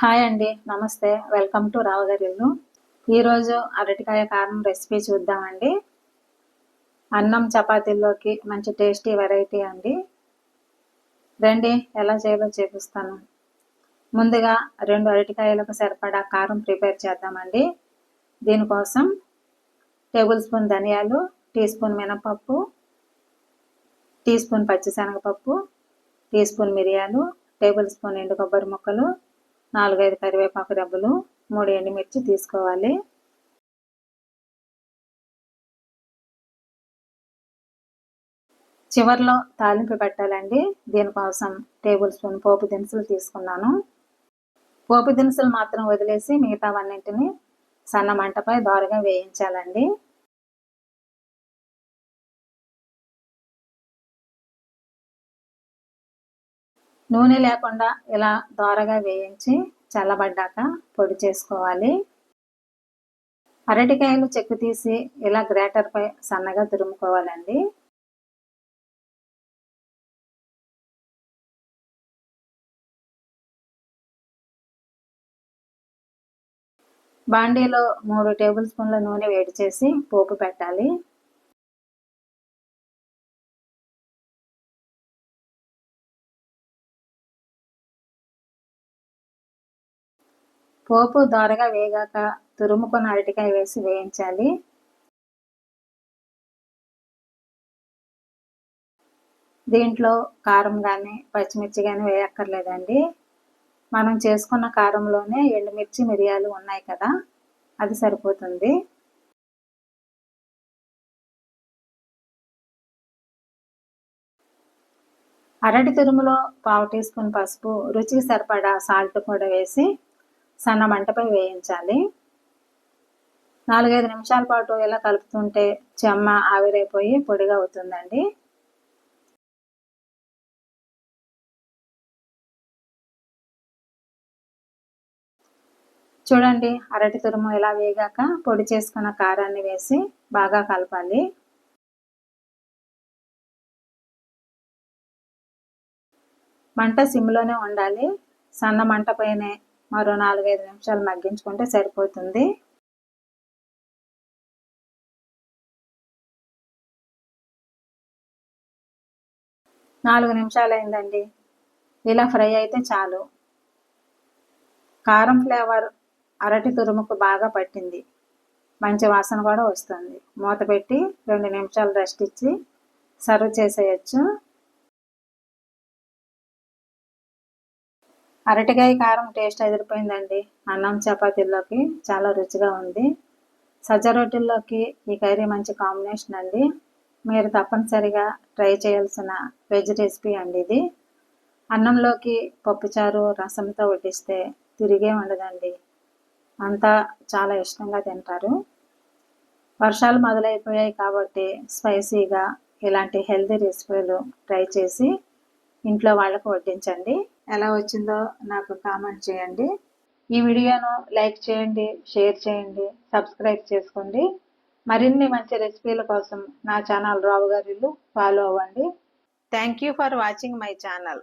Hi అండి నమస్తే. Welcome to రావగారి ఇల్లు. ఈరోజు అరటికాయ కారం రెసిపీ చూద్దామండి. అన్నం చపాతీల్లోకి మంచి టేస్టీ వెరైటీ అండి. రండి ఎలా చేయాలో చూపిస్తాను. ముందుగా రెండు అరటికాయలకు సరిపడా కారం ప్రిపేర్ చేద్దామండి. దీనికోసం టేబుల్ స్పూన్ ధనియాలు టీ స్పూన్ మినపప్పు టీ స్పూన్ పచ్చిశనగపప్పు టీ స్పూన్ మిరియాలు టేబుల్ స్పూన్ ఎండు కొబ్బరి ముక్కలు నాలుగైదు కరివేపాకు రెబ్బలు మూడు ఎండుమిర్చి తీసుకోవాలి. చివరిలో తాలింపు పెట్టాలండి. దీనికోసం టేబుల్ స్పూన్ పోపు దినుసులు తీసుకున్నాను. పోపు దినుసులు మాత్రం వదిలేసి మిగతావన్నింటిని సన్న మంటపై దోరగా వేయించాలండి. నూనె లేకుండా ఇలా దోరగా వేయించి చల్లబడ్డాక పొడి చేసుకోవాలి. అరటికాయలు చెక్కు తీసి ఇలా గ్రేటర్పై సన్నగా తురుముకోవాలండి. బాండీలో మూడు టేబుల్ స్పూన్ల నూనె వేడి చేసి పోపు పెట్టాలి. పోపు దోరగా వేగాక తురుముకున్న అరటికాయ వేసి వేయించాలి. దీంట్లో కారం కానీ పచ్చిమిర్చి కానీ వేయక్కర్లేదండి. మనం చేసుకున్న కారంలోనే ఎండుమిర్చి మిరియాలు ఉన్నాయి కదా అది సరిపోతుంది. అరటి తురుములో పావు టీ స్పూన్ పసుపు రుచికి సరిపడా సాల్ట్ కూడా వేసి సన్న మంటపై వేయించాలి. నాలుగైదు నిమిషాల పాటు ఇలా కలుపుతుంటే చెమ్మ ఆవిరైపోయి పొడిగా అవుతుందండి. చూడండి అరటి తురుము ఇలా వేగాక పొడి చేసుకున్న కారాన్ని వేసి బాగా కలపాలి. మంట సిమ్లోనే ఉండాలి. సన్న మంట పైనే మరో నాలుగైదు నిమిషాలు మగ్గించుకుంటే సరిపోతుంది. నాలుగు నిమిషాలు అయిందండి ఇలా ఫ్రై అయితే చాలు. కారం ఫ్లేవర్ అరటి తురుముకు బాగా పట్టింది. మంచి వాసన కూడా వస్తుంది. మూత పెట్టి రెండు నిమిషాలు రెస్ట్ ఇచ్చి సర్వ్ చేసేయచ్చు. అరటికాయ కారం టేస్ట్ ఎదిరిపోయిందండి. అన్నం చపాతీల్లోకి చాలా రుచిగా ఉంది. సజ్జ రొట్టెల్లోకి ఈ కర్రీ మంచి కాంబినేషన్ అండి. మీరు తప్పనిసరిగా ట్రై చేయాల్సిన వెజ్ రెసిపీ అండి ఇది. అన్నంలోకి పప్పుచారు రసంతో వడ్డిస్తే తిరిగే ఉండదండి. అంతా చాలా ఇష్టంగా తింటారు. వర్షాలు మొదలైపోయాయి కాబట్టి స్పైసీగా ఇలాంటి హెల్తీ రెసిపీలు ట్రై చేసి ఇంట్లో వాళ్ళకు వడ్డించండి. ఎలా వచ్చిందో నాకు కామెంట్ చేయండి. ఈ వీడియోను లైక్ చేయండి షేర్ చేయండి సబ్స్క్రైబ్ చేసుకోండి. మరిన్ని మంచి రెసిపీల కోసం నా ఛానల్ రావు గారిలు ఫాలో అవ్వండి. Thank you for watching my channel.